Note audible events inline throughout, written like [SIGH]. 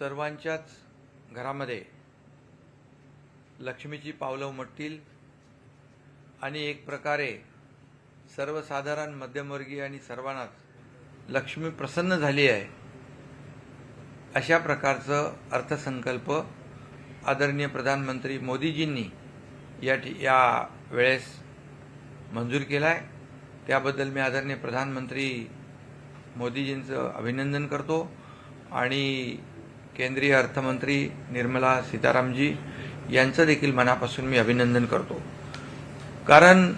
सर्वांच्याच घरामध्ये लक्ष्मीची पावलं उमटतील आणि एक प्रकारे सर्वसाधारण मध्यमवर्गीय आणि सर्वांनाच लक्ष्मी प्रसन्न झाली आहे अशा प्रकारचं अर्थसंकल्प आदरणीय प्रधानमंत्री मोदीजींनी या ठि या वेळेस मंजूर केला आहे त्याबद्दल मी आदरणीय प्रधानमंत्री मोदीजींचं अभिनंदन करतो आणि केंद्रीय अर्थमंत्री निर्मला सीतारामजी यांचं देखील मनापासून मी अभिनंदन करतो. कारण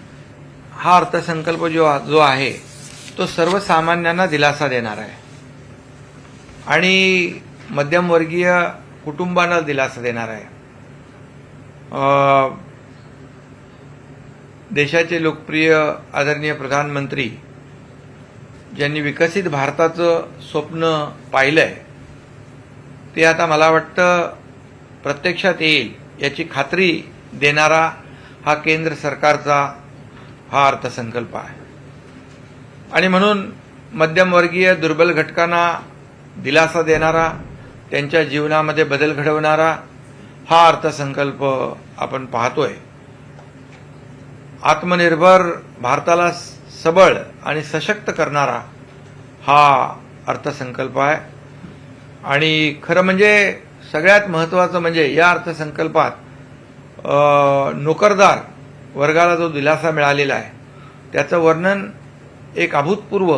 हा अर्थसंकल्प जो जो आहे तो सर्वसामान्यांना दिलासा देणार आहे. आणि मध्यमवर्गीय कुटुंबांना दिलासा देणार आहे. देशाचे लोकप्रिय आदरणीय प्रधानमंत्री ज्यांनी विकसित भारताचं स्वप्न पाहिलं आहे ते आता मला वाटतं प्रत्यक्षात येईल याची खात्री देणारा हा केंद्र सरकारचा हा अर्थसंकल्प आहे. आणि म्हणून मध्यमवर्गीय दुर्बल घटकांना दिलासा देणारा त्यांच्या जीवनामध्ये बदल घडवणारा हा अर्थसंकल्प आपण पाहतोय. आत्मनिर्भर भारताला सबळ आणि सशक्त करणारा हा अर्थसंकल्प आहे. आणि खरं म्हणजे सगळ्यात महत्त्वाचं म्हणजे या अर्थसंकल्पात नोकरदार वर्गाला जो दिलासा मिळालेला आहे त्याचं वर्णन एक अभूतपूर्व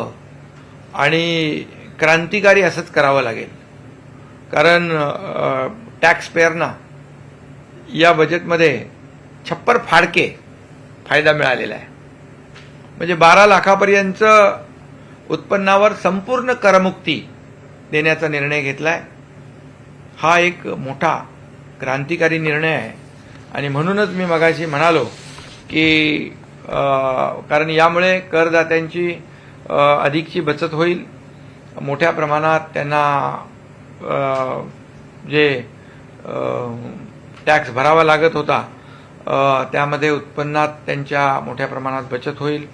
आणि क्रांतिकारी असंच करावं लागेल. कारण टॅक्स पेअरना या बजेटमध्ये छप्पर फाडके फायदा मिळालेला आहे. म्हणजे बारा लाखापर्यंत उत्पन्नावर संपूर्ण करमुक्ती देण्याचा निर्णय घेतला आहे हा एक मोठा क्रांतिकारी निर्णय आहे. आणि म्हणूनच मी मगाशी म्हणालो की कारण यामुळे करदात्यांची अधिकची बचत होईल. मोठ्या प्रमाणात त्यांना जे टॅक्स भरावा लागत होता त्यामध्ये उत्पन्नात त्यांच्या मोठ्या प्रमाणात बचत होईल.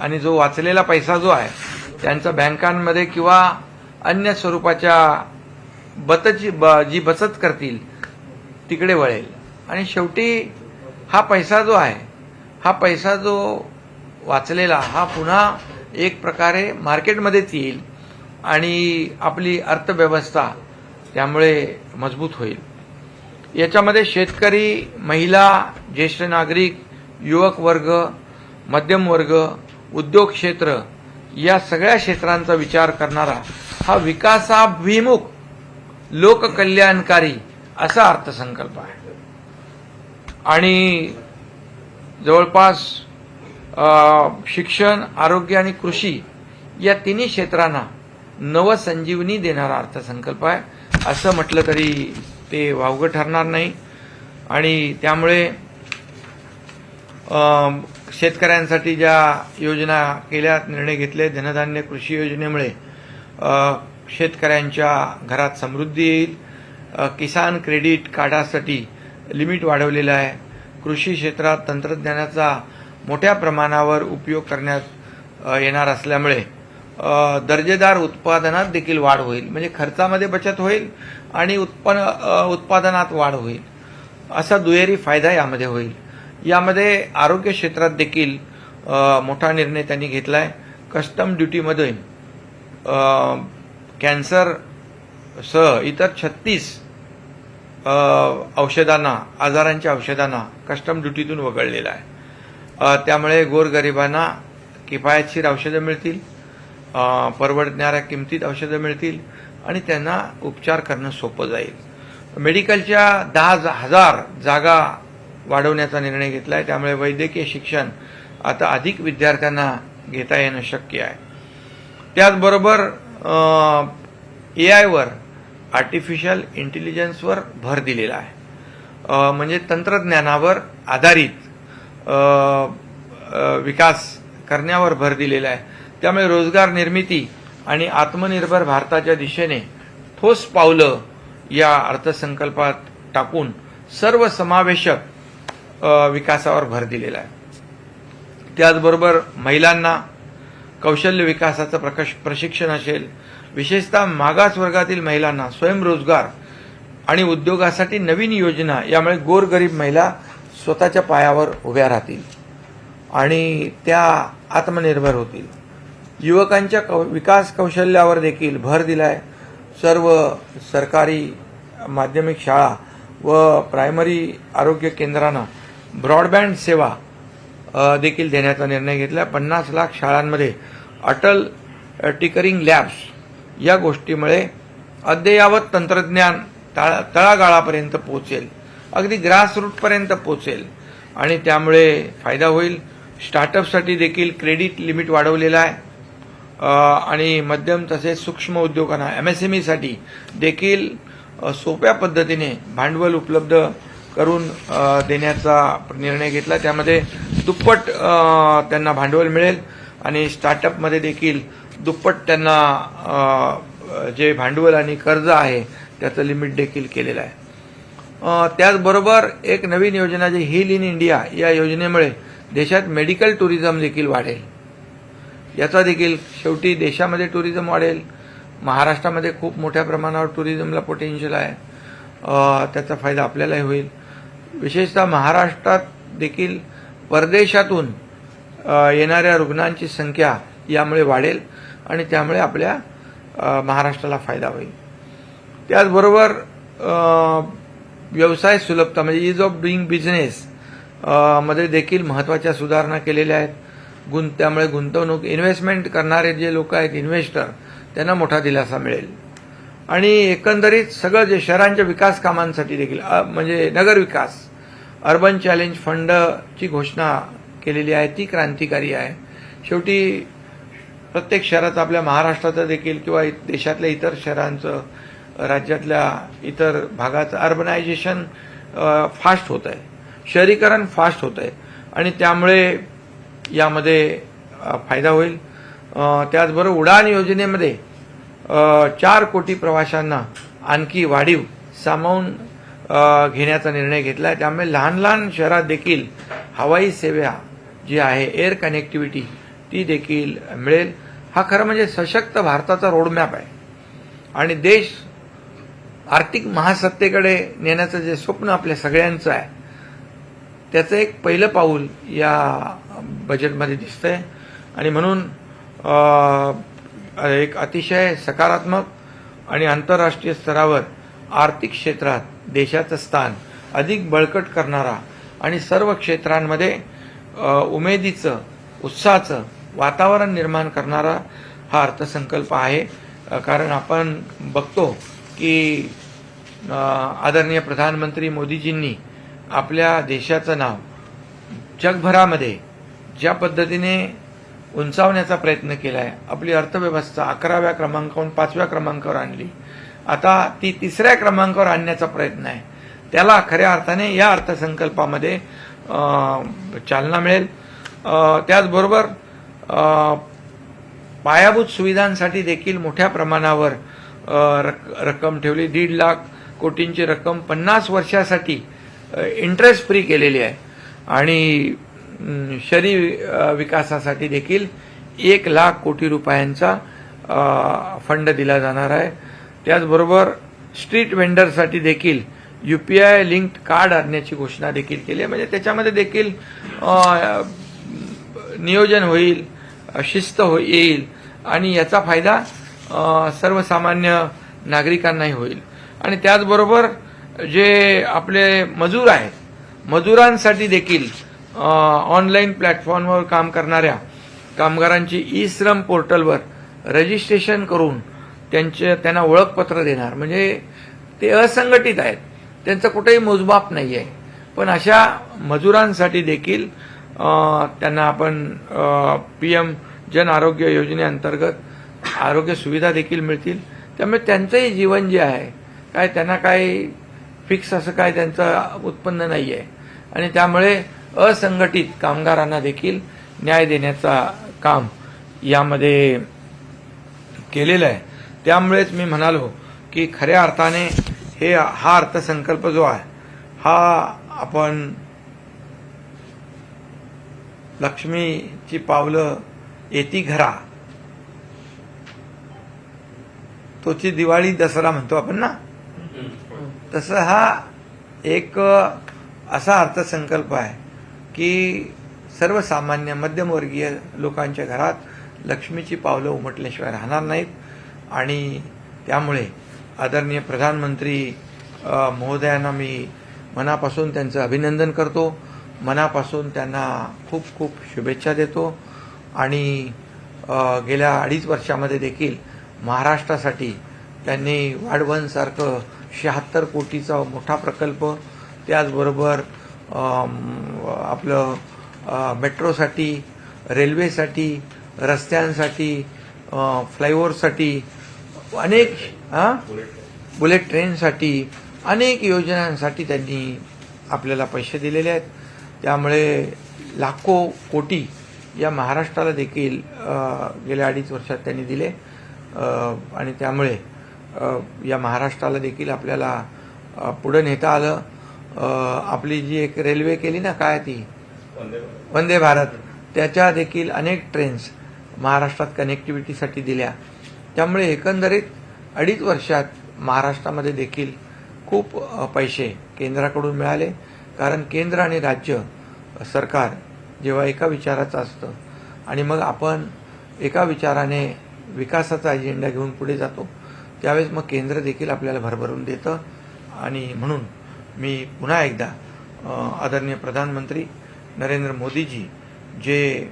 आणि जो वाचलेला पैसा जो आहे त्यांचा बँकांमध्ये किंवा अन्य स्वरूपाच्या बतची ब- जी बचत करतील तिकडे वळेल. आणि शेवटी हा पैसा जो आहे हा पैसा जो वाचलेला हा पुन्हा एक प्रकारे मार्केटमध्येच येईल आणि आपली अर्थव्यवस्था त्यामुळे मजबूत होईल. याच्यामध्ये शेतकरी महिला ज्येष्ठ नागरिक युवक वर्ग मध्यम वर्ग उद्योग क्षेत्र या सगळ्या क्षेत्रांचा विचार करणारा हा विकासाभिमुख लोककल्याणकारी असा अर्थसंकल्प आहे. आणि जवळपास शिक्षण आरोग्य आणि कृषी या तिन्ही क्षेत्रांना नवसंजीवनी देणारा अर्थसंकल्प आहे. असं म्हटलं तरी ते वावगं ठरणार नाही. आणि त्यामुळे शेतकऱ्यांसाठी ज्या योजना केल्या निर्णय घेतले धनधान्य कृषी योजनेमुळे शेतकऱ्यांच्या घरात समृद्धी येईल. किसान क्रेडिट कार्डासाठी लिमिट वाढवलेलं आहे. कृषी क्षेत्रात तंत्रज्ञानाचा मोठ्या प्रमाणावर उपयोग करण्यात येणार असल्यामुळे दर्जेदार उत्पादनात देखील वाढ होईल. म्हणजे खर्चामध्ये बचत होईल आणि उत्पन्न उत्पादनात वाढ होईल. असा दुहेरी फायदा यामध्ये होईल. यामध्ये आरोग्य क्षेत्रात देखील मोठा निर्णय त्यांनी घेतला आहे कस्टम ड्युटीमध्ये कॅन्सर सह इतर छत्तीस औषधांना आजारांच्या औषधांना कस्टम ड्युटीतून वगळलेला आहे. त्यामुळे गोरगरिबांना किफायतशीर औषधं मिळतील परवडणाऱ्या किमतीत औषधं मिळतील आणि त्यांना उपचार करणं सोपं जाईल. मेडिकलच्या दहा हजार जागा वाढवण्याचा निर्णय घेतला आहे त्यामुळे वैद्यकीय शिक्षण आता अधिक विद्यार्थ्यांना घेता येणं शक्य आहे. त्याचबरोबर ए आयवर आर्टिफिशियल इंटेलिजन्सवर भर दिलेला आहे. म्हणजे तंत्रज्ञानावर आधारित विकास करण्यावर भर दिलेला आहे. त्यामुळे रोजगार निर्मिती आणि आत्मनिर्भर भारताच्या दिशेने ठोस पावलं या अर्थसंकल्पात टाकून सर्वसमावेशक विकासावर भर दिलेला आहे. त्याचबरोबर महिलांना कौशल्य विकासाचं प्रकश प्रशिक्षण असेल विशेषतः मागास वर्गातील महिलांना स्वयंरोजगार आणि उद्योगासाठी नवीन योजना यामुळे गोरगरीब महिला स्वतःच्या पायावर उभ्या राहतील आणि त्या आत्मनिर्भर होतील. युवकांच्या कौ विकास कौशल्यावर देखील भर दिलाय. सर्व सरकारी माध्यमिक शाळा व प्रायमरी आरोग्य केंद्रांना ब्रॉडबँड सेवा देखील देण्याचा निर्णय घेतला. पन्नास लाख शाळांमध्ये अटल टिकरिंग लॅब्स या गोष्टीमुळे अद्ययावत तंत्रज्ञान तळा तळागाळापर्यंत पोहोचेल. अगदी ग्रासरूटपर्यंत पोचेल आणि त्यामुळे फायदा होईल. स्टार्टअपसाठी देखील क्रेडिट लिमिट वाढवलेलं आहे. आणि मध्यम तसेच सूक्ष्म उद्योगांना एम एस एम ईसाठी देखील सोप्या पद्धतीने भांडवल उपलब्ध करून देण्याचा निर्णय घेतला. त्यामध्ये दुप्पट त्यांना भांडवल मिळेल आणि स्टार्टअपमध्ये देखील दुप्पट त्यांना जे भांडवल आणि कर्ज आहे त्याचं लिमिट देखील केलेलं आहे. त्याचबरोबर एक नवीन योजना जी हिल इन इंडिया या योजनेमुळे देशात मेडिकल टुरिझम देखील वाढेल. याचा देखील शेवटी देशामध्ये टुरिझम वाढेल. महाराष्ट्रामध्ये खूप मोठ्या प्रमाणावर टुरिझमला पोटेन्शियल आहे. त्याचा फायदा आपल्यालाही होईल. विशेषतः महाराष्ट्रात देखील परदेशातून येणाऱ्या रुग्णांची संख्या यामुळे वाढेल आणि त्यामुळे आपल्या महाराष्ट्राला फायदा होईल. त्याचबरोबर व्यवसाय सुलभता म्हणजे इज ऑफ डुईंग बिझनेस मध्ये देखील महत्त्वाच्या सुधारणा केलेल्या आहेत. गुंत त्यामुळे गुंतवणूक इन्व्हेस्टमेंट करणारे जे लोक आहेत इन्व्हेस्टर त्यांना मोठा दिलासा मिळेल. आणि एकंदरीत सगळं जे शहरांच्या विकास कामांसाठी देखील म्हणजे नगर विकास अर्बन चॅलेंज फंडची घोषणा केलेली आहे ती क्रांतिकारी आहे. शेवटी प्रत्येक शहराचं आपल्या महाराष्ट्राचं देखील किंवा देशातल्या इतर शहरांचं राज्यातल्या इतर भागाचं अर्बनायझेशन फास्ट होत आहे. शहरीकरण फास्ट होत आहे. आणि त्यामुळे यामध्ये फायदा होईल. त्याचबरोबर उडान योजनेमध्ये चार कोटी प्रवाशांना आणखी वाढीव सामावून घेण्याचा निर्णय घेतला आहे त्यामुळे लहान लहान शहरात देखील हवाई सेवा जी आहे एअर कनेक्टिव्हिटी ती देखील मिळेल. हा खरं म्हणजे सशक्त भारताचा रोडमॅप आहे. आणि देश आर्थिक महासत्तेकडे नेण्याचं जे स्वप्न आपल्या सगळ्यांचं आहे त्याचं एक पहिलं पाऊल या बजेटमध्ये दिसतंय. आणि म्हणून एक अतिशय सकारात्मक आणि आंतरराष्ट्रीय स्तरावर आर्थिक क्षेत्रात देशाचं स्थान अधिक बळकट करणारा आणि सर्व क्षेत्रांमध्ये उमेदीचं उत्साहाचं वातावरण निर्माण करणारा हा अर्थसंकल्प आहे. कारण आपण बघतो की आदरणीय प्रधानमंत्री मोदीजींनी आपल्या देशाचं नाव जगभरामध्ये ज्या पद्धतीने उंचावण्याचा प्रयत्न केला आहे आपली अर्थव्यवस्था अकराव्या क्रमांकावरून पाचव्या क्रमांकावर आणली. आता ती तिसऱ्या क्रमांकावर आणण्याचा प्रयत्न आहे. त्याला खऱ्या अर्थाने या अर्थसंकल्पामध्ये चालना मिळेल. त्याचबरोबर पायाभूत सुविधांसाठी देखील मोठ्या प्रमाणावर रक- रक्कम ठेवली. दीड लाख कोटींची रक्कम पन्नास वर्षासाठी इंटरेस्ट फ्री केलेली आहे. आणि शहरी विकासासाठी देखील एक लाख कोटी रुपयांचा फंड दिला जाणार आहे. त्याचबरोबर स्ट्रीट वेंडरसाठी देखील युपीआय लिंक्ड कार्ड आणण्याची घोषणा देखील केली आहे. म्हणजे त्याच्यामध्ये देखील नियोजन होईल शिस्त हो येईल आणि याचा फायदा सर्वसामान्य नागरिकांनाही होईल. आणि त्याचबरोबर जे आपले मजूर आहेत मजुरांसाठी देखील ऑनलाईन प्लॅटफॉर्मवर काम करणाऱ्या कामगारांची ई श्रम पोर्टलवर रजिस्ट्रेशन करून त्यांचे त्यांना ओळखपत्र देणार. म्हणजे ते असंघटित आहेत. त्यांचं कुठेही मोजमाप नाही आहे पण अशा मजुरांसाठी देखील त्यांना आपण पी एम जन आरोग्य योजनेअंतर्गत आरोग्य सुविधा देखील मिळतील. त्यामुळे त्यांचंही जीवन जे आहे काय त्यांना काय फिक्स असं काय त्यांचं उत्पन्न नाही आहे आणि त्यामुळे असंघटित कामगारांना देखील न्याय देण्याचा काम यामध्ये केलेलं आहे. त्यामुळेच मी म्हणालो की खऱ्या अर्थाने हे हा अर्थसंकल्प जो आहे हा आपण लक्ष्मीची पावलं येती घरा. तोची दिवाळी दसरा म्हणतो आपण ना? तसं हा एक असा अर्थसंकल्प आहे. की सर्वसामान्य मध्यमवर्गीय लोकांच्या घरात लक्ष्मीची पावलं उमटल्याशिवाय राहणार नाहीत. आणि त्यामुळे आदरणीय प्रधानमंत्री महोदयांना मी मनापासून त्यांचं अभिनंदन करतो. मनापासून त्यांना खूप खूप शुभेच्छा देतो. आणि गेल्या अडीच वर्षामध्ये देखील महाराष्ट्रासाठी त्यांनी वाढवणसारखं शहात्तर कोटीचा मोठा प्रकल्प त्याचबरोबर आपलं मेट्रोसाठी रेल्वेसाठी रस्त्यांसाठी फ्लायओव्हरसाठी अनेक हां? बुलेट ट्रेनसाठी अनेक योजनांसाठी त्यांनी आपल्याला पैसे दिलेले आहेत. त्यामुळे लाखो कोटी या महाराष्ट्राला देखील गेल्या अडीच वर्षात त्यांनी दिले. आणि त्यामुळे या महाराष्ट्राला देखील आपल्याला पुढं नेता आलं. आपली जी एक रेल्वे केली ना काय ती? वंदे भारत. त्याच्या देखील अनेक ट्रेन्स महाराष्ट्रात कनेक्टिव्हिटीसाठी दिल्या. त्यामुळे एकंदरीत अडीच वर्षात महाराष्ट्रामध्ये देखील खूप पैसे केंद्राकडून मिळाले. कारण केंद्र आणि राज्य सरकार जेव्हा एका विचाराचं असतं आणि मग आपण एका विचाराने विकासाचा अजेंडा घेऊन पुढे जातो त्यावेळेस मग केंद्र देखील आपल्याला भरभरून देतं. आणि म्हणून मी पुन्हा एकदा आदरणीय प्रधानमंत्री नरेंद्र मोदीजी जे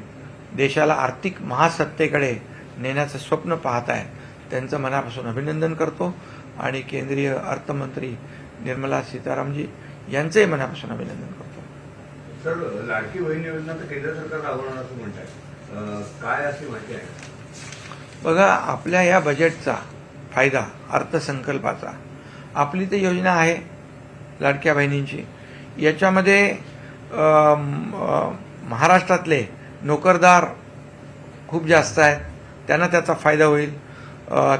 देशाला आर्थिक महासत्तेकडे नेण्याचं स्वप्न पाहत आहे त्यांचं मनापासून अभिनंदन करतो. आणि केंद्रीय अर्थमंत्री निर्मला सीतारामजी यांचंही मनापासून अभिनंदन करतो. सर लाडकी बहीण योजना तर केंद्र सरकार राबवणार असं काय अशी माहिती आहे? बघा आपल्या या बजेटचा फायदा अर्थसंकल्पाचा. आपली तर योजना आहे लाडक्या बहिणींची. याच्यामध्ये महाराष्ट्रातले नोकरदार खूप जास्त आहेत. त्यांना त्याचा फायदा होईल.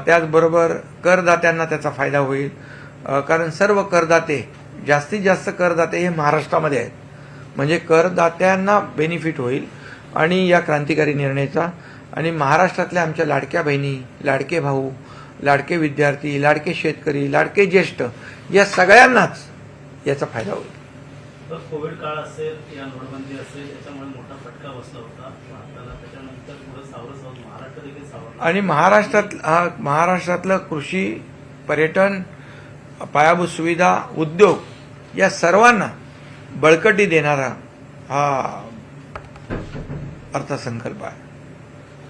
त्याचबरोबर करदात्यांना त्याचा फायदा होईल. कारण सर्व करदाते जास्तीत जास्त करदाते हे महाराष्ट्रामध्ये आहेत. म्हणजे करदात्यांना बेनिफिट होईल आणि या क्रांतिकारी निर्णयाचा. आणि महाराष्ट्रातल्या आमच्या लाडक्या बहिणी लाडके भाऊ लाडके विद्यार्थी लाडके शेतकरी लाडके ज्येष्ठ या सगळ्यांनाच याचा फायदा होईल. कोविड काळ असेल या नोटबंदी असेल याच्यामुळे मोठा फटका बसला होता. भारताला त्याच्यानंतर पुढे सावरत महाराष्ट्र देखील सावरला. आणि महाराष्ट्रात हा महाराष्ट्रातलं कृषी पर्यटन पायाभूत सुविधा उद्योग या सर्वांना बळकटी देणारा हा अर्थसंकल्प आहे.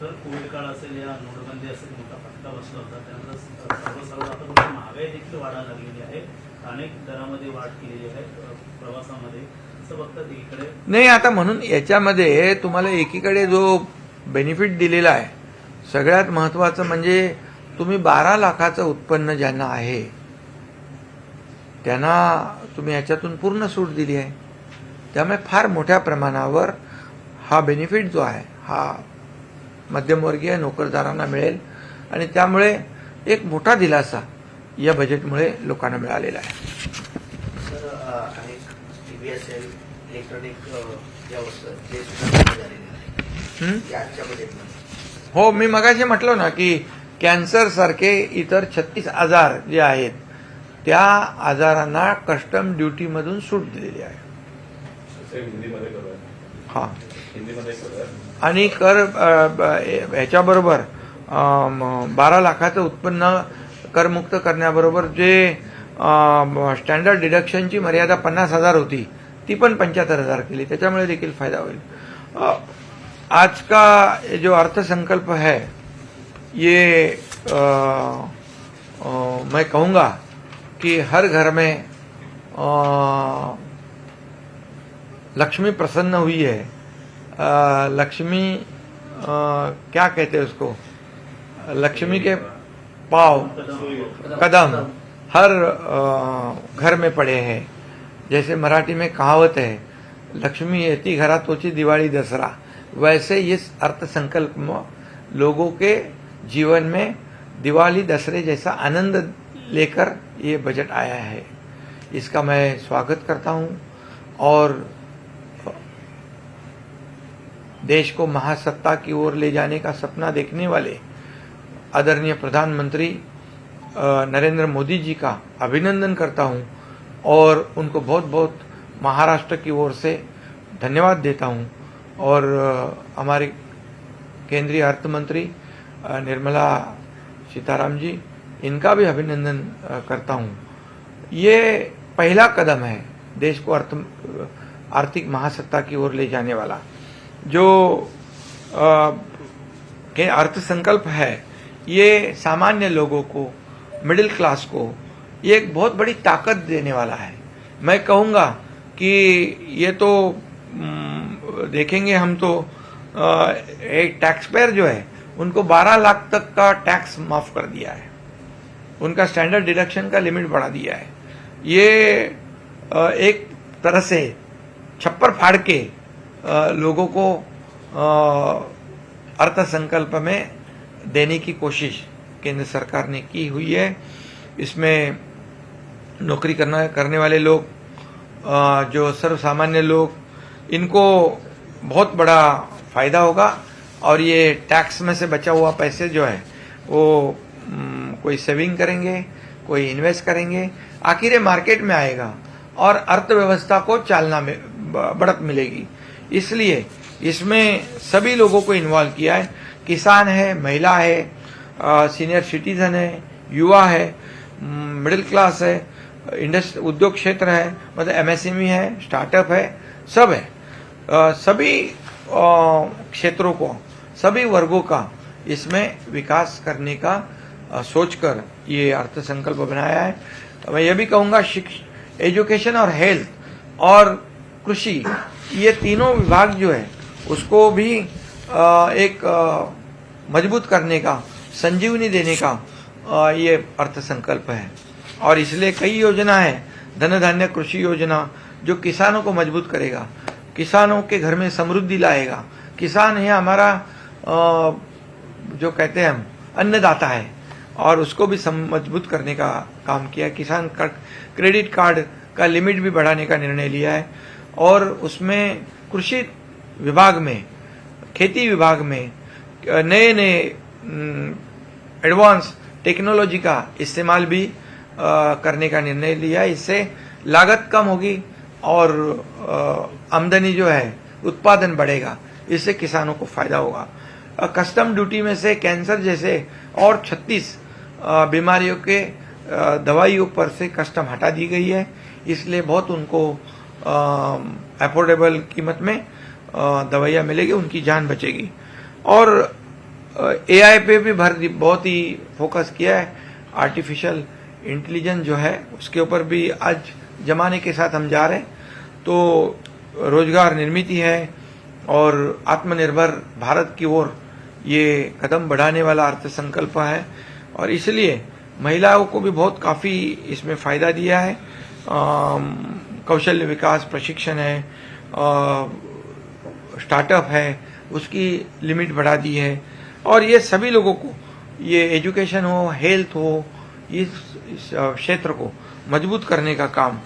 तर कोविड काळ असेल या नोटबंदी असेल मोठा फटका बसला होता. त्यानंतर आता महागाई देखील वाढायला लागलेली आहे. अनेक दरामध्ये वाढ केलेली आहे प्रवासामध्ये. असं बघतात इकडे. नाही आता म्हणून याच्यामध्ये तुम्हाला एकीकडे जो बेनिफिट दिलेला आहे सगळ्यात महत्वाचं म्हणजे तुम्ही बारा लाखाचं उत्पन्न ज्यांना आहे त्यांना तुम्ही याच्यातून पूर्ण सूट दिली आहे. त्यामुळे फार मोठ्या प्रमाणावर हा बेनिफिट जो आहे हा मध्यमवर्गीय नोकरदारांना मिळेल. आणि त्यामुळे एक मोठा दिलासा या बजेटमुळे लोकांना मिळालेला आहे. सर अ, अनेक टीव्ही असेल इलेक्ट्रॉनिक अ, ज्या वस्तू आहेत, ते सुद्धा कमी झालेले आहे हं? या आजच्या बजेटमध्ये हो मी मगाशी म्हटलं ना की कॅन्सर सारखे इतर छत्तीस आजार जे आहेत त्या आजारांना कस्टम ड्युटीमधून सूट दिलेली आहे. हिंदीमध्ये करूया. हा. हिंदीमध्ये करूया. आणि कर अ, ब- ह्याच्याबरोबर अम, बारा लाखाचं उत्पन्न करमुक्त करण्याबरोबर जे स्टँडर्ड डिडक्शनची मर्यादा पन्नास हजार होती ती पण पंच्याहत्तर हजार केली. त्याच्यामुळे देखील फायदा होईल. आज का जो अर्थसंकल्प है ये आ, आ, मैं कहूँगा कि हर घर में आ, लक्ष्मी प्रसन्न हुई है। आ, लक्ष्मी आ, क्या कहते हैं उसको? लक्ष्मी के पाव, कदम, हर घर में पड़े हैं। जैसे मराठी में कहावत है, लक्ष्मी येती घरा तोची दिवाली दसरा। वैसे इस अर्थसंकल्प में लोगों के जीवन में दिवाली दसरे जैसा आनंद लेकर ये बजट आया है। इसका मैं स्वागत करता हूँ और देश को महासत्ता की ओर ले जाने का सपना देखने वाले आदरणीय प्रधानमंत्री नरेंद्र मोदी जी का अभिनंदन करता हूँ और उनको बहुत बहुत महाराष्ट्र की ओर से धन्यवाद देता हूँ। और हमारे केंद्रीय अर्थ मंत्री निर्मला सीताराम जी इनका भी अभिनंदन करता हूँ। ये पहला कदम है देश को अर्थ आर्थिक महासत्ता की ओर ले जाने वाला। जो अ, के अर्थसंकल्प है ये सामान्य लोगों को मिडिल क्लास को, ये एक बहुत बड़ी ताकत देने वाला है। मैं कहूँगा कि ये तो देखेंगे हम तो एक टैक्स पेयर जो है, उनको 12 लाख तक का टैक्स माफ़ कर दिया है। उनका स्टैंडर्ड डिडक्शन का लिमिट बढ़ा दिया है। ये एक तरह से छप्पर फाड़ के लोगों को अर्थसंकल्प में देने की कोशिश केंद्र सरकार ने की हुई है। इसमें नौकरी करना, करने वाले लोग जो सर्वसामान्य लोग, इनको बहुत बड़ा फ़ायदा होगा और ये टैक्स में से बचा हुआ पैसे जो है, वो कोई सेविंग करेंगे, कोई इन्वेस्ट करेंगे, आखिर ये मार्केट में आएगा और अर्थव्यवस्था को चालना में बढ़त मिलेगी। इसलिए इसमें सभी लोगों को इन्वॉल्व किया है। किसान है, महिला है सीनियर सिटीजन है, युवा है मिडिल क्लास है इंडस्ट्री उद्योग क्षेत्र है मतलब एमएसएमई है स्टार्टअप है, सब है। सभी क्षेत्रों को, सभी वर्गों का इसमें विकास करने का सोचकर ये अर्थसंकल्प बनाया है। तो मैं ये भी कहूँगा एजुकेशन और हेल्थ और कृषि, ये तीनों विभाग जो है, उसको भी एक मज़बूत करने का, संजीवनी देने का ये अर्थ संकल्प है और इसलिए कई योजना है धन धान्य कृषि योजना, जो किसानों को मज़बूत करेगा, किसानों के घर में समृद्धि लाएगा किसान है हमारा जो कहते हैं हम, अन्नदाता है, और उसको भी मज़बूत करने का काम किया। किसान क्रेडिट कार्ड का लिमिट भी बढ़ाने का निर्णय लिया है, और उसमें कृषि विभाग में खेती विभाग में नए नए एडवांस टेक्नोलॉजी का इस्तेमाल भी करने का निर्णय लिया। इससे लागत कम होगी और आमदनी जो है, उत्पादन बढ़ेगा। इससे किसानों को फ़ायदा होगा। कस्टम ड्यूटी में से कैंसर जैसे और 36 बीमारियों के दवाइयों पर से कस्टम हटा दी गई है। इसलिए बहुत उनको अफोर्डेबल कीमत में दवाइयाँ मिलेगी उनकी जान बचेगी। और एआई पे भी भर बहुत ही फोकस किया है। आर्टिफिशियल इंटेलिजेंस जो है उसके ऊपर भी आज जमाने के साथ हम जा रहे हैं। तो रोज़गार निर्मित है और आत्मनिर्भर भारत की ओर ये कदम बढ़ाने वाला अर्थसंकल्प है। और इसलिए महिलाओं को भी बहुत काफ़ी इसमें फ़ायदा दिया है। कौशल्य विकास प्रशिक्षण है। अ, स्टार्टअप है उसकी लिमिट बढ़ा दी है। और ये सभी लोगों को ये एजुकेशन हो हेल्थ हो इस, क्षेत्र को मज़बूत करने का काम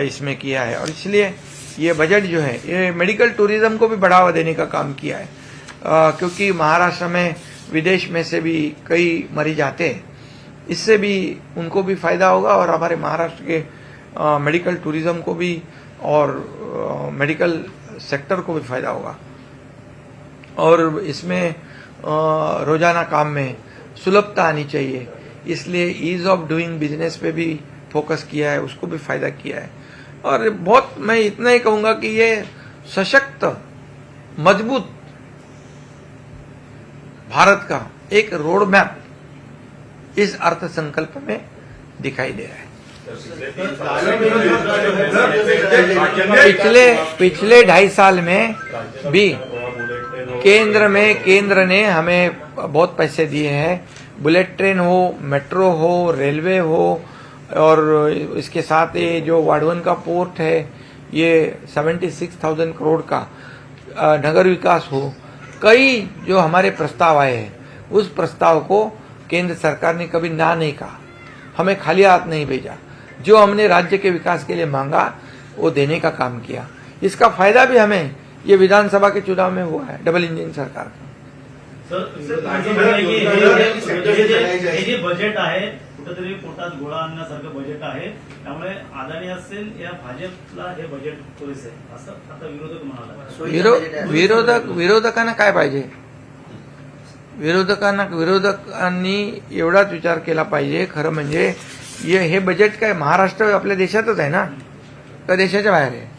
इसमें किया है। और इसलिए ये बजट जो है ये मेडिकल टूरिज़्म को भी बढ़ावा देने का काम किया है। अ, क्योंकि महाराष्ट्र में विदेश में से भी कई मरीज़ आते हैं। इससे भी उनको भी फ़ायदा होगा और हमारे महाराष्ट्र के मेडिकल टूरिज़्म को भी और मेडिकल सेक्टर को भी फ़ायदा होगा। और इसमें रोज़ाना काम में सुलभता आनी चाहिए। इसलिए ईज ऑफ़ डूइंग बिज़नेस पे भी फोकस किया है, उसको भी फ़ायदा किया है। और बहुत, मैं इतना ही कहूँगा कि ये सशक्त, मज़बूत भारत का एक रोड मैप इस अर्थसंकल्प में दिखाई दे रहा है। पिछले पिछले ढाई साल में भी केंद्र में केंद्र ने हमें बहुत पैसे दिए हैं। बुलेट ट्रेन हो मेट्रो हो रेलवे हो और इसके साथ ये जो वाडवन का पोर्ट है ये 76,000 करोड़ का नगर विकास हो। कई जो हमारे प्रस्ताव आए हैं उस प्रस्ताव को केंद्र सरकार ने कभी ना नहीं कहा। हमें खाली हाथ नहीं भेजा। जो हमने राज्य के विकास के लिए मांगा वो देने का काम किया। इसका फायदा भी हमें ये विधानसभा के चुनाव में हुआ है डबल इंजन सरकार का। हे जे- बजेट आहे कुठेतरी पोटात गोळा आणण्यासारखं बजेट आहे. त्यामुळे अदानी असेल या भाजपला हे बजेट पुरेसे असं आता विरोधक म्हणाला. विरोधक विरोधकांना काय पाहिजे? विरोधकांना विरोधकांनी एवढाच विचार केला पाहिजे खरं म्हणजे हे हे बजेट काय? महाराष्ट्र आपल्या देशातच आहे ना? का देशाच्या बाहेर आहे?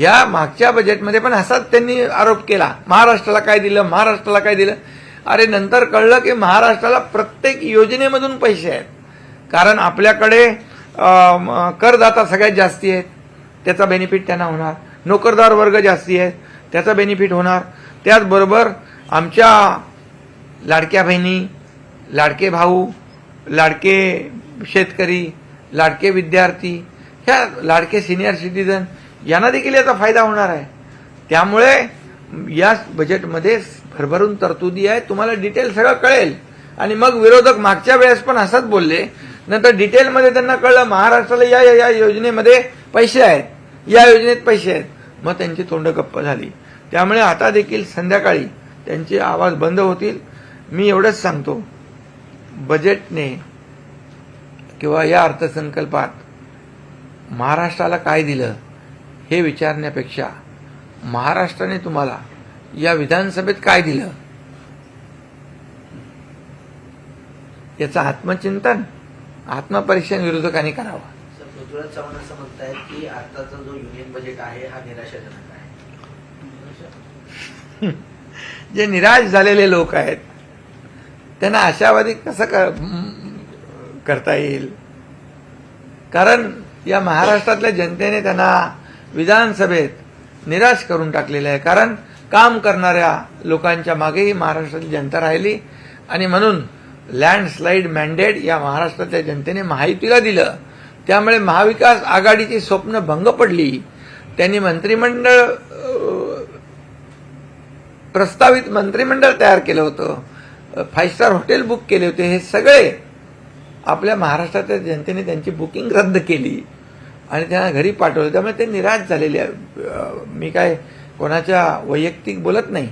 या मागच्या बजेटमध्ये पण असाच त्यांनी आरोप केला. महाराष्ट्राला काय दिलं? महाराष्ट्राला काय दिलं? अरे नंतर कळलं की महाराष्ट्राला प्रत्येक योजनेमधून पैसे आहेत. कारण आपल्याकडे करदाता सगळ्यात जास्ती आहेत. त्याचा बेनिफिट त्यांना होणार. नोकरदार वर्ग जास्ती आहेत. त्याचा बेनिफिट होणार. त्याचबरोबर आमच्या लाडक्या बहिणी लाडके भाऊ लाडके शेतकरी लाडके विद्यार्थी ह्या लाडके सिनियर सिटीजन यांना देखील याचा फायदा होणार आहे. त्यामुळे या बजेटमध्ये भरभरून तरतुदी आहे. तुम्हाला डिटेल सगळं कळेल. आणि मग विरोधक मागच्या वेळेस पण असंच बोलले. नंतर डिटेलमध्ये त्यांना कळलं महाराष्ट्राला या या- या योजनेमध्ये पैसे आहेत. या योजनेत पैसे आहेत. मग त्यांची तोंड गप्प झाली. त्यामुळे आता देखील संध्याकाळी त्यांचे आवाज बंद होतील. मी एवढंच सांगतो. बजेटने किंवा या अर्थसंकल्पात महाराष्ट्राला काय दिलं हे विचारण्यापेक्षा महाराष्ट्राने तुम्हाला या विधानसभेत काय दिलं? याचं आत्मचिंतन आत्मपरीक्षण विरोधकांनी करावं. पृथ्वीराज चव्हाण असं म्हणतायत की आताचा जो युनियन बजेट आहे हा निराशाजनक आहे. [LAUGHS] जे निराश झालेले लोक आहेत त्यांना आशावादी कसं करता येईल. कारण या महाराष्ट्रातल्या जनतेने त्यांना विधानसभेत निराश करून टाकलेलं आहे. कारण काम करणाऱ्या लोकांच्या मागेही महाराष्ट्रातली जनता राहिली आणि म्हणून लँडस्लाईड मॅन्डेट या महाराष्ट्रातल्या जनतेने माहितीला दिलं. त्यामुळे महाविकास आघाडीची स्वप्न भंग पडली. त्यांनी मंत्रिमंडळ प्रस्तावित मंत्रिमंडळ तयार केलं होतं. फाईव्ह स्टार हॉटेल बुक केले होते. हे सगळे आपल्या महाराष्ट्राच्या जनतेने त्यांची बुकिंग रद्द केली आणि त्यांना घरी पाठवलं. त्यामुळे ते निराश झालेले आहे. मी काय कोणाच्या वैयक्तिक बोलत नाही.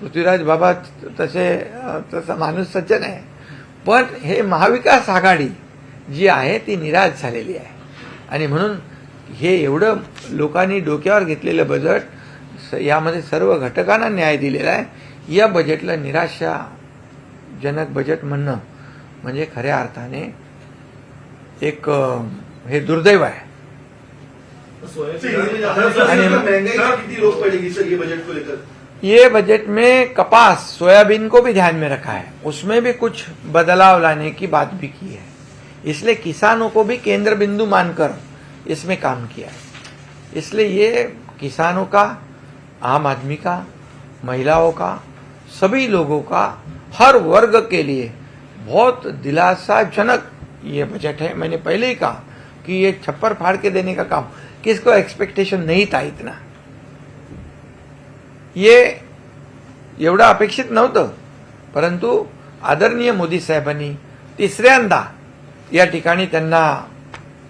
पृथ्वीराज बाबा तसे तसा माणूस सज्जन आहे. पण हे महाविकास आघाडी जी आहे ती निराश झालेली आहे. आणि म्हणून हे एवढं लोकांनी डोक्यावर घेतलेलं बजेट स- यामध्ये सर्व घटकांना न्याय दिलेला आहे. या बजेटला निराशाजनक बजेट म्हणणं म्हणजे खऱ्या अर्थाने एक हे दुर्दैव आहे. सोयाबीन महँगाई कितनी रोक पड़ेगी सर ये बजट ये बजट में कपास सोयाबीन को भी ध्यान में रखा है। उसमें भी कुछ बदलाव लाने की बात भी की है। इसलिए किसानों को भी केंद्र बिंदु मानकर इसमें काम किया है। इसलिए ये किसानों का आम आदमी का महिलाओं का सभी लोगों का हर वर्ग के लिए बहुत दिलासाजनक ये बजट है। मैंने पहले ही कहा कि ये छप्पर फाड़ के देने का काम किसको एक्सपेक्टेशन नहीं था इतना? ये एवढं अपेक्षित नव्हतं परंतु आदरणीय मोदी साहेबांनी तिसऱ्यांदा या ठिकाणी त्यांना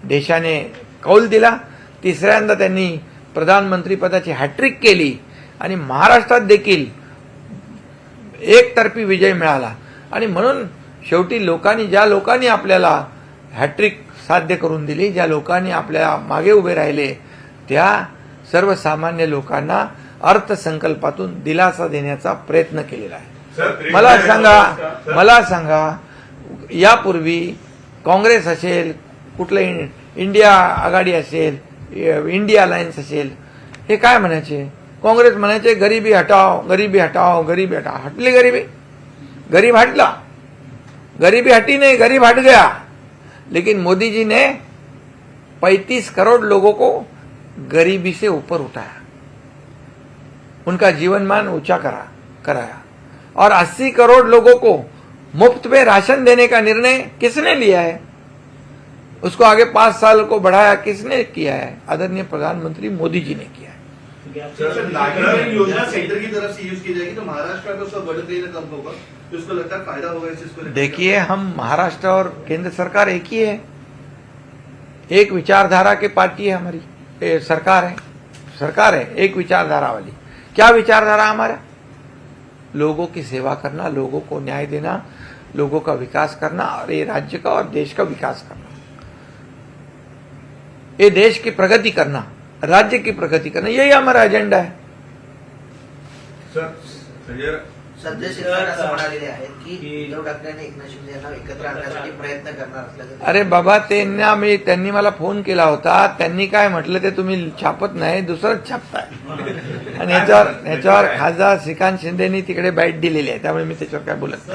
देशाने कौल दिला तिसऱ्यांदा त्यांनी प्रधानमंत्रीपदाची हॅट्रिक केली आणि महाराष्ट्रात देखील एकतर्फी विजय मिळाला. आणि म्हणून शेवटी लोकांनी ज्या लोकांनी आपल्याला हॅट्रिक साध्य करून दिली ज्या लोकांनी आपल्या मागे उभे राहिले त्या सर्वसामान्य लोकांना अर्थसंकल्पातून दिलासा देण्याचा प्रयत्न केलेला आहे. मला सांगा मला सांगा यापूर्वी काँग्रेस असेल कुठलं इंडिया आघाडी असेल इंडिया अलायन्स असेल हे काय म्हणायचे? काँग्रेस म्हणायचे गरिबी हटाव गरिबी हटाव गरिबी हटाव हटली गरिबी? गरीब हटला. गरीबी हटी नहीं, गरीब हट गया। लेकिन मोदी जी ने 35 करोड़ लोगों को गरीबी से ऊपर उठाया। उनका जीवन मान ऊँचा करा, कराया। और 80 करोड़ लोगों को मुफ़्त में राशन देने का निर्णय किसने लिया है? उसको आगे पाँच साल को बढ़ाया किसने किया है? आदरणीय प्रधानमंत्री मोदी जी ने किया सर नागरिक योजना सेंटर की तरफ़ से यूज़ की जाएगी तो महाराष्ट्र का तो सब कहीं कम होगा तो इसको लगता है फ़ायदा होगा इस चीज़ देखिए हम महाराष्ट्र और केंद्र सरकार एक ही है। एक विचारधारा की पार्टी है हमारी। ए, सरकार है। सरकार है एक विचारधारा वाली। क्या विचारधारा हमारा? लोगों की सेवा करना लोगों को न्याय देना लोगों का विकास करना और ये राज्य का और देश का विकास करना। ये देश की प्रगति करना। राज्य की प्रगति करना यही हमारा एजेंडा है। सर संजय सध्या शिवसेना असं म्हणालेले आहेत की की- उद्धव ठाकरे आणि एकनाथ शिंदे यांना एकत्र आणण्यासाठी प्रयत्न करणार असल्याचं अरे बाबा त्यांना मी त्यांनी मला फोन केला होता. त्यांनी काय म्हटलं ते तुम्ही छापत नाही दुसरंच छापताय. आणि याच्यावर [LAUGHS] याच्यावर खासदार श्रीकांत शिंदेनी तिकडे बाईट दिलेली आहे त्यामुळे मी त्याच्यावर काय बोलत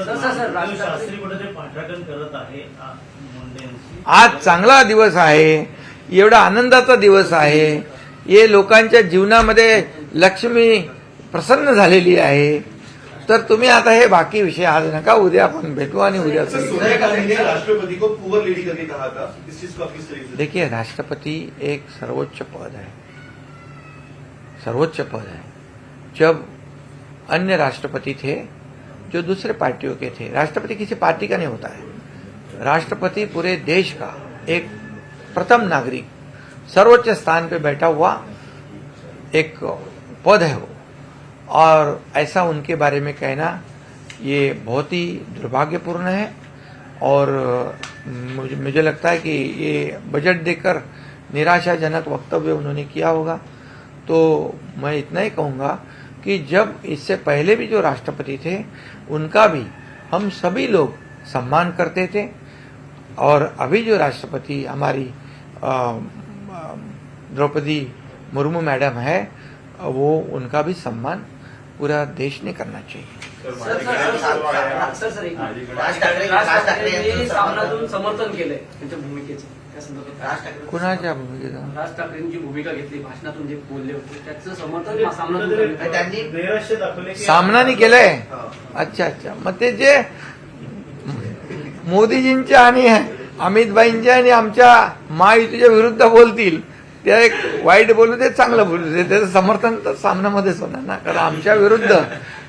आज चांगला दिवस आहे एवढा आनंदाचा दिवस आहे. हे लोकांच्या जीवनामध्ये लक्ष्मी प्रसन्न झालेली आहे. तर तुम्ही आता हे बाकी विषय आज नका उद्या आपण भेटू आणि उद्या देखिए राष्ट्रपति एक सर्वोच्च पद है। सर्वोच्च पद है। जब अन्य राष्ट्रपति थे जो दूसरे पार्टियों के थे राष्ट्रपति किसी पार्टी का नहीं होता है। राष्ट्रपति पूरे देश का एक प्रथम नागरिक सर्वोच्च स्थान पे बैठा हुआ एक पद है वो। और ऐसा उनके बारे में कहना ये बहुत ही दुर्भाग्यपूर्ण है और मुझे मुझे लगता है कि ये बजट देकर निराशाजनक वक्तव्य उन्होंने किया होगा। तो मैं इतना ही कहूँगा कि जब इससे पहले भी जो राष्ट्रपति थे उनका भी हम सभी लोग सम्मान करते थे। और अभी जो राष्ट्रपति हमारी अ, द्रौपदी मुर्मू मैडम है वो उनका भी सम्मान पूरा देश ने करना चाहिए। Sir sir sir sir sir sir एक मिनिट. राज ठाकरे राज राज ठाकरे ठाकरेंनी यांचं सामनातून समर्थन केलंय त्यांच्या भूमिकेचं. त्या संदर्भात? राज ठाकरे कुणाच्या भूमिकेचं? राज ठाकरेंची भूमिका घेतली भाषणातून जे बोलले होते त्याचं समर्थन कुठेतरी सामनातून कुठेतरी करण्यात त्यांनी- नैराश्य दाखवले की सामनाने केलंय? हाँ। अच्छा अच्छा. मग ते जे मोदीजींच्या आणि अमितभाईंच्या आणि आमच्या महायुतीच्या विरुद्ध बोलतील त्या एक वाईट बोलू दे चांगलं बोलू दे. त्याचं समर्थन तर सामन्यामध्येच होणार ना. कारण आमच्या विरुद्ध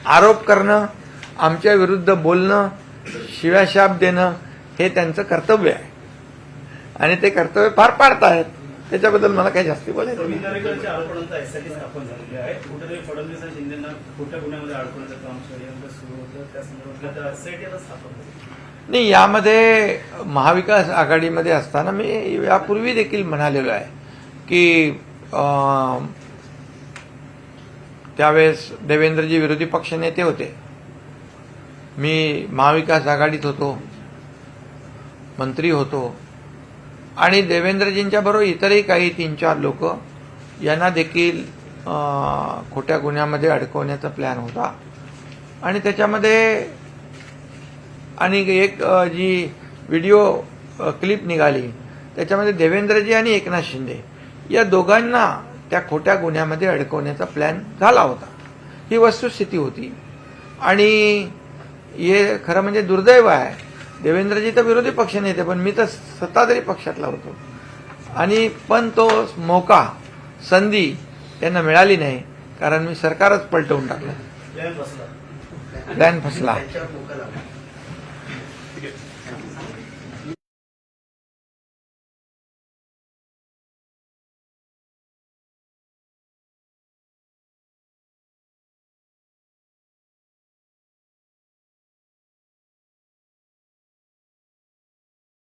आरोप करणं आमच्या विरुद्ध बोलणं शिव्याशाप देणं हे त्यांचं कर्तव्य आहे. आणि ते कर्तव्य पार पाडतायत त्याच्याबद्दल मला काही जास्ती बोलायचं नाही यामध्ये महाविकास आघाडीमध्ये असताना मी यापूर्वी देखील म्हणालेलो आहे. की त्यावेळेस देवेंद्रजी विरोधी पक्ष नेते होते. मी महाविकास आघाडीत होतो मंत्री होतो आणि देवेंद्रजींच्या बरोबर इतरही काही तीन चार लोक यांना देखील खोट्या गुन्ह्यामध्ये अडकवण्याचा प्लॅन होता. आणि त्याच्यामध्ये आणि एक जी व्हिडिओ क्लिप निघाली त्याच्यामध्ये देवेंद्रजी आणि एकनाथ शिंदे. या दोघांना त्या खोट्या गुन्ह्यामध्ये अडकवण्याचा प्लॅन झाला होता. ही वस्तुस्थिती होती. आणि हे खरं म्हणजे दुर्दैव आहे. देवेंद्रजी तर विरोधी पक्ष नेते पण मी तर सत्ताधारी पक्षातला होतो. आणि पण तो मोका संधी त्यांना मिळाली नाही कारण मी सरकारच पलटवून टाकलं. प्लॅन फसला.